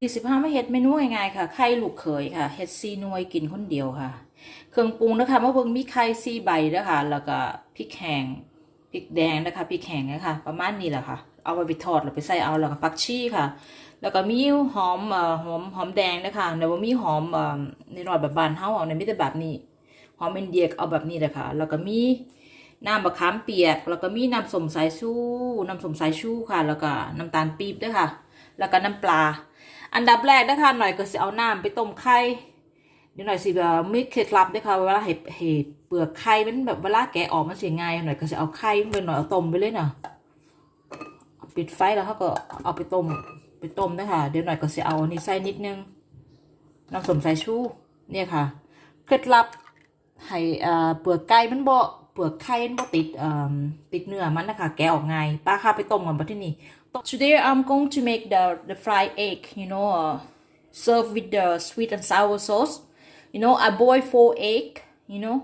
สี่สิบห้าม่เฮ็ดเมนูง่ายๆค่ะไข่ลูกเขยค่ะเฮ็ดซีน่วยกินคนเดียวค่ะ เครื่องปรุงนะคะมะเบิ่งมีไข่ซีใบนะคะแล้วก็พริกแห้งพริกแดงนะคะพริกแห้งนะคะประมาณนี้แหละค่ะ เอาไปไปทอดแล้วไปใส่เอาแล้วก็ผักชีค่ะ แล้วก็มีหอมเอ่อหอมหอมแดงนะคะแต่ว่ามีหอมเอ่อในหน่อยแบบบานเฮาเอาในมีแต่แบบนี้หอมอินเดียกเอาแบบนี้เลยค่ะ แล้วก็มีน้ำมะขามเปียก แล้วก็มีน้ำส้มสายชูน้ำส้มสายชูค่ะ แล้วก็น้ำตาลปี๊บด้วยค่ะ แล้วก็น้ำปลา อันดับแรกนะคะหน่อยก็สิเอาน้ำไปต้มไข่เดี๋ยวหน่อยสิแบบมีเคล็ดลับด้วยค่ะเวลาเห็ดเห็ดเปลือกไข่มันแบบเวลาแกะออกมันเสียง่ายหน่อยก็จะเอาไข่มันไปหน่อยเอาต้มไปเลยนะปิดไฟแล้วเขาก็เอาไปต้มไปต้มนะคะเดี๋ยวหน่อยก็จะเอาอันนี้ใส่นิดนึงน้ำส้มสายชูเนี่ยค่ะเคล็ดลับให้เอ่อเปลือกไก่มันบ่ เปลือกไข่มันบ่ติดเอ่อติดเนื้อมันนะคะแกะออกง่ายป้าค่ะไปต้มก่อนปะที่นี่ Today I'm going to make the the fried egg you know uh, serve with the sweet and sour sauce you know I boil four egg you know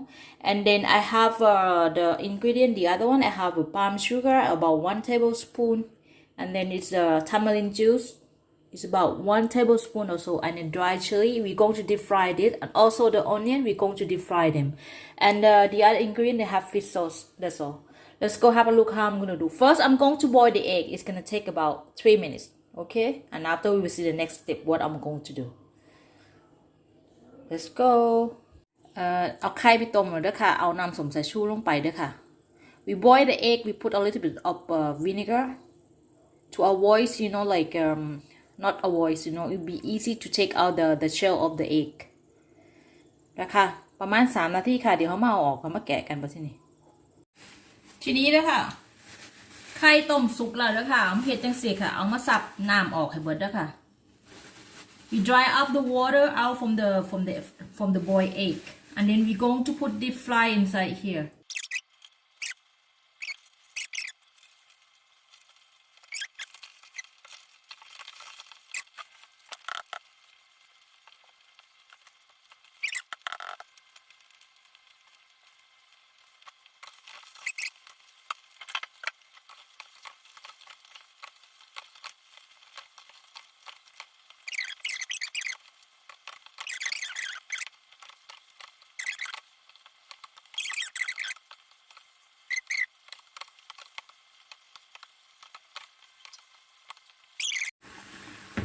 and then I have uh, the ingredient the other one I have a palm sugar about one tablespoon and then it's the tamarind juice it's about one tablespoon or so and then dry chili we're going to deep fry it and also the onion we're going to deep fry them and uh, the other ingredient they have fish sauce that's all let's go have a look how i'm gonna do first i'm going to boil the egg it's gonna take about three minutes okay and after we will see the next step what i'm going to do let's go เอ่อเอาไข่ไปต้มเลยเด้อค่ะ เอาน้ำสมสายชูลงไปเด้อค่ะ we boil the egg we put a little bit of uh, vinegar to avoid you know like um not avoid you know it would be easy to take out the the shell of the egg นะคะประมาณ3นาทีค่ะ เดี๋ยวเขามาเอาออกเขามาแกะกันปะทีนี้ทีนี้นะคะไข่ต้มสุกแล้วนะคะเอาเห็ดจังสีค่ะ เอามาสับน้ำออกให้เบิดเด้อค่ะ we dry up the water out from the from the from the boiled egg and then we going to put deep fry inside here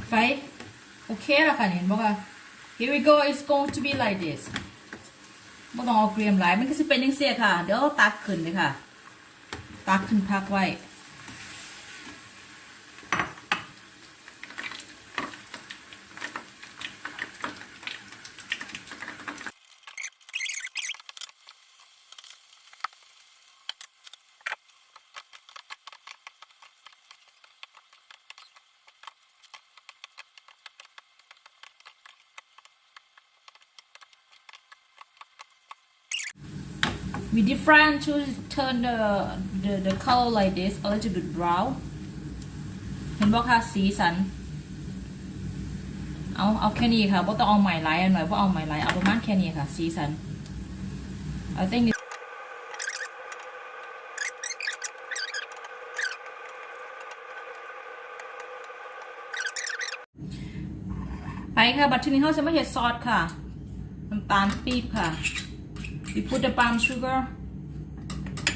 ไฟโอเคแล้วค่ะเห็นบอกว่า here we go it's going to be like this ไม่ต้องเอาเกรียมหลายมันก็จะเป็นยังเสียค่ะ เดี๋ยวตักขึ้นเลยค่ะ ตักขึ้นพักไว้ we different to turn the, the the color like this a little bit brown เห็นบอกค่ะสีสัน เอาเอาแค่นี้ค่ะเพราะต้องเอาใหม่ไลท์หน่อยเพราะเอาใหม่ไลท์เอาประมาณแค่นี้ค่ะ สีสัน I think this ไปค่ะ บัตรทีนี้เขาจะไม่เห็ดซอสค่ะ น้ำตาลปี๊บค่ะ We put the palm sugar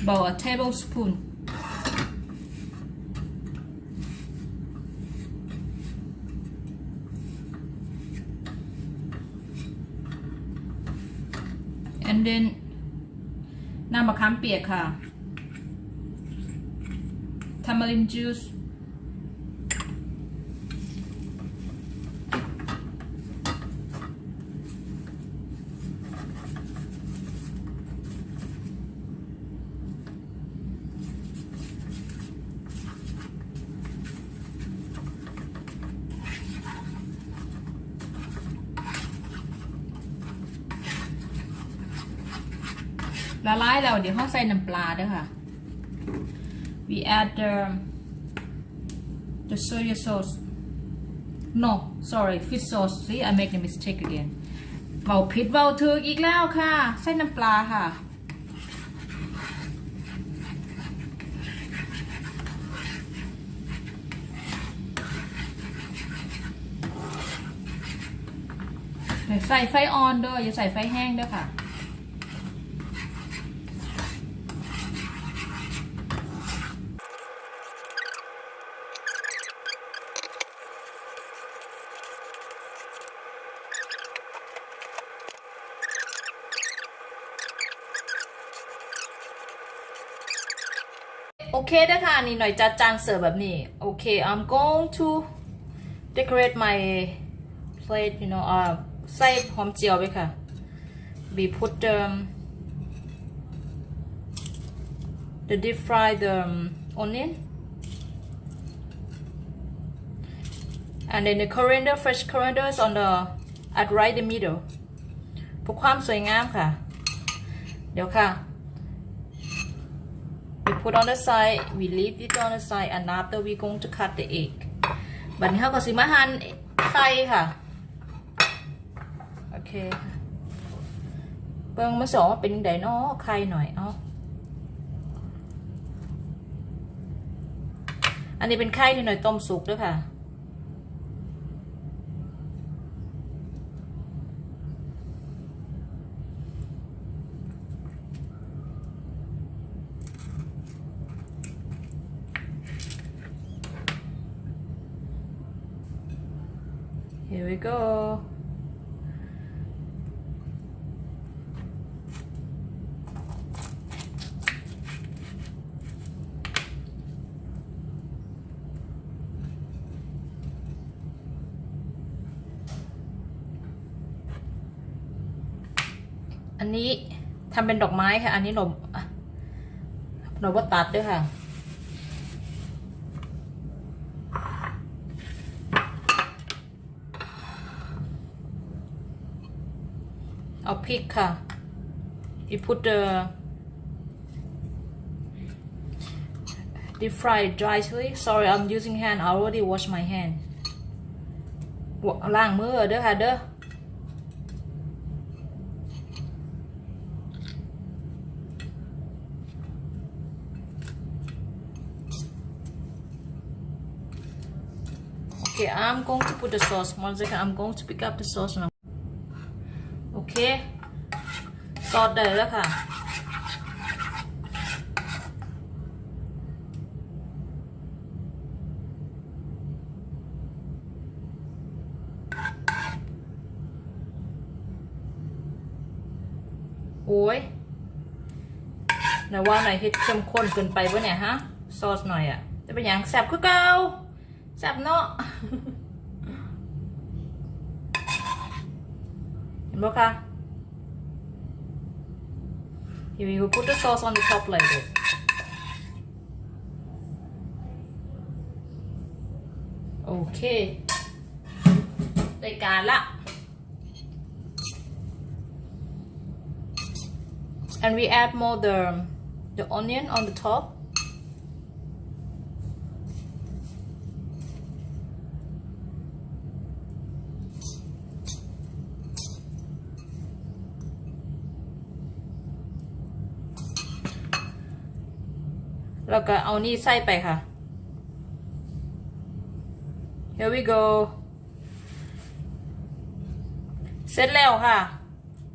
about a tablespoon. And then น้ำมะขามเปียกค่ะ tamarind juice ละลายแล้วเดี๋ยวเขาใส่น้ำปลาด้วยค่ะ we add the the soy sauce no sorry fish sauce see I make a mistake again เบาผิดเบาถึกอีกแล้วค่ะ ใส่น้ำปลาค่ะ ใส่ไฟออนด้ออย่าใส่ไฟแห้งด้อค่ะ โอเคนะคะนี่หน่อยจัดจานเสิร์ฟแบบนี้โอเค I'm going to decorate my plate you know อ่าใส่หอมเจียวไปค่ะ we put the the deep fry the onion and then the coriander fresh coriander is on the at right the middle เพื่อความสวยงามค่ะ เดี๋ยวค่ะ we put on the side we leave it on the side and after we going to cut the egg บัดนี้เขาก็สิมาหั่นไข่ค่ะโอเคค่ะเบิ่งมาสองว่าเป็นไงเนาะไข่หน่อยเอาอันนี้เป็นไข่ที่หน่อยต้มสุกด้วยค่ะ Here we go. อันนี้ทำเป็นดอกไม้ค่ะ อันนี้หนมหนมว่าตัดด้วยค่ะ เอาพริกค่ะ you put the deep fry dry chili sorry I'm using hand I already wash my hand วล้างมือเด้อค่ะเด้อ Okay, I'm going to put the sauce. One second, I'm going to pick up the sauce now. คซอสได้แล้วค่ะ โอ้ยไหนว่าไหนเฮ็ดเข้มข้นเกินไปวะเนี่ยฮะ ซอสหน่อยอะจะเป็นอย่างแซบคือเก่าแซบเนาะเห็นบ่คะ Here we go put the sauce on the top like this โอเคได้การละ and we add more the the onion on the top แล้วก็เอานี่ใส่ไปค่ะ here we go เสร็จแล้วค่ะ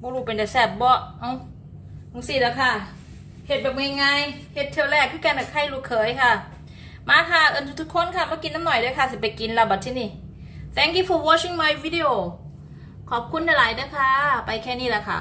บ่รู้เป็นจะแซ่บบ่เอ้ามึงสิแล้วค่ะเห็ดแบบง่ายๆเห็ดเทอแรกคือกันกับไข่ลูกเขยค่ะ มาค่ะ เอิญทุกคนค่ะ มากินน้ำหน่อยด้วยค่ะ สิไปกินละบัดที่นี่ thank you for watching my video ขอบคุณหลายๆนะคะ ไปแค่นี้แหละค่ะ